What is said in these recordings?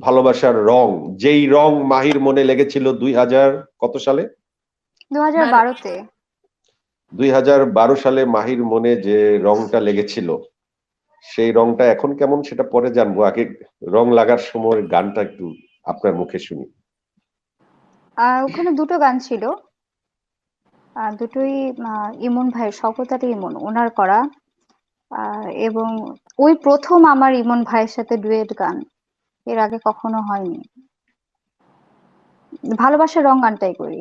ভালোবাসার রং যেই রং মাহির মনে লেগেছিল দুই হাজার কত সালে? দু হাজার বারোতে। দুই হাজার বারো সালে মাহির মনে যে রংটা লেগেছিল সেই রংটা এখন কেমন সেটা পরে জানব। আগে রং লাগার সময় গানটা একটু আপনার মুখে শুনি। ওখানে দুটো গান ছিল। আর দুটোই ইমন ভাই শওকত আলী ইমন ওনার করা। আহ, এবং ওই প্রথম আমার ইমন ভাইয়ের সাথে ডুয়েট গান। এর আগে কখনো হয়নি। ভালোবাসার রং গানটাই করি।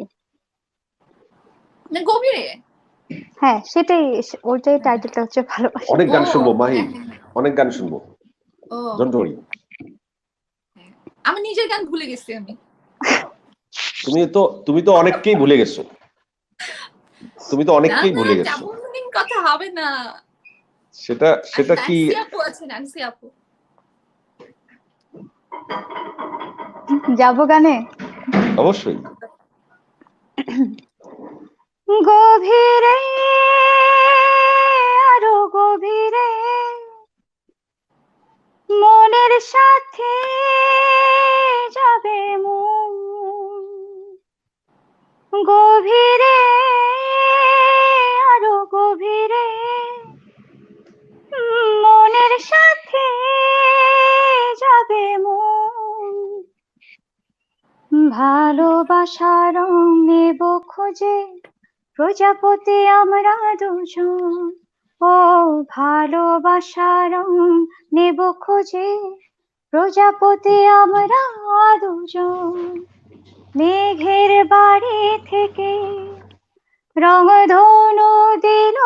গভীরে? হ্যাঁ সেটাই ওইটাই টাইটেলটা হচ্ছে ভালোবাসা অনেক গান শুনব মাহি। হ্যাঁ, হ্যাঁ, হ্যাঁ। অনেক গান শুনব। ও। আমি নিজের গান ভুলে গেছি আমি। তুমি তো তুমি তো অনেককেই ভুলে গেছো। তুমি তো অনেককেই ভুলে গেছো। কথা হবে না। সেটা সেটা কি আপু আছে ন্যান্সি আপু। যাব গানে? অবশ্যই। গভীরে আরও গভীরে। মনের সাথে যাবে মন। গভীরে ভালোবাসার নেব খোঁজে, প্রজাপতি আমরা দুজন। ও ভালোবাসার নেব খোঁজে, প্রজাপতি আমরা দুজন। মেঘের বাড়ি থেকে রং ধনু দিল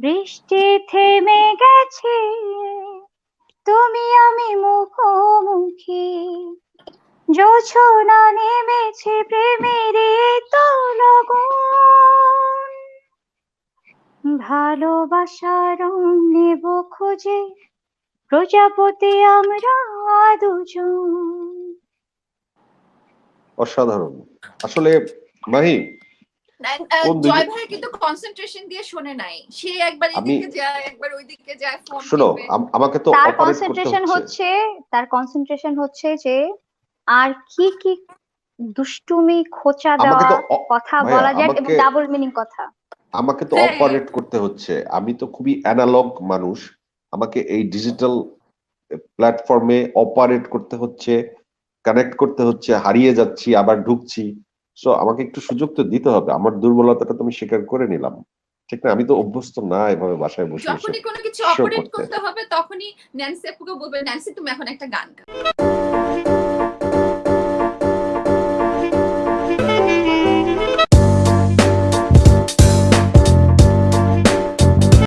বৃষ্টি থেমে গেছে, তুমি আমি মুখোমুখি জোছনা নেমেছে প্রেমের এই ভালোবাসার নেব খোঁজে প্রজাপতি আমরা দুজন। অসাধারণ। আসলে মাহি জয় ভাই কিন্তু কনসেন্ট্রেশন দিয়ে শোনে নাই। সে একবার এদিকে যায় একবার ওইদিকে যায় ফোন শোনো আমাকে তো তার কনসেন্ট্রেশন হচ্ছে। হচ্ছে তার কনসেন্ট্রেশন হচ্ছে যে আর কি কি দুষ্টুমি খোঁচা দেওয়া কথা বলা যায় ডাবল মিনিং কথা। আমাকে তো হ্যাঁ। অপারেট করতে হচ্ছে। আমি তো খুবই অ্যানালগ মানুষ। আমাকে এই ডিজিটাল প্ল্যাটফর্মে অপারেট করতে হচ্ছে কানেক্ট করতে হচ্ছে হারিয়ে যাচ্ছি আবার ঢুকছি। সো আমাকে একটু সুযোগ তো দিতে হবে। আমার দুর্বলতাটা তুমি স্বীকার করে নিলাম। ঠিক না? আমি তো অভ্যস্ত না এভাবে বাসায় বসে যখনই কোনো কিছু অপারেট করতে। করতে হবে তখনই ন্যান্সি আপুকে বলবে ন্যান্সি তুমি এখন একটা গান গাও।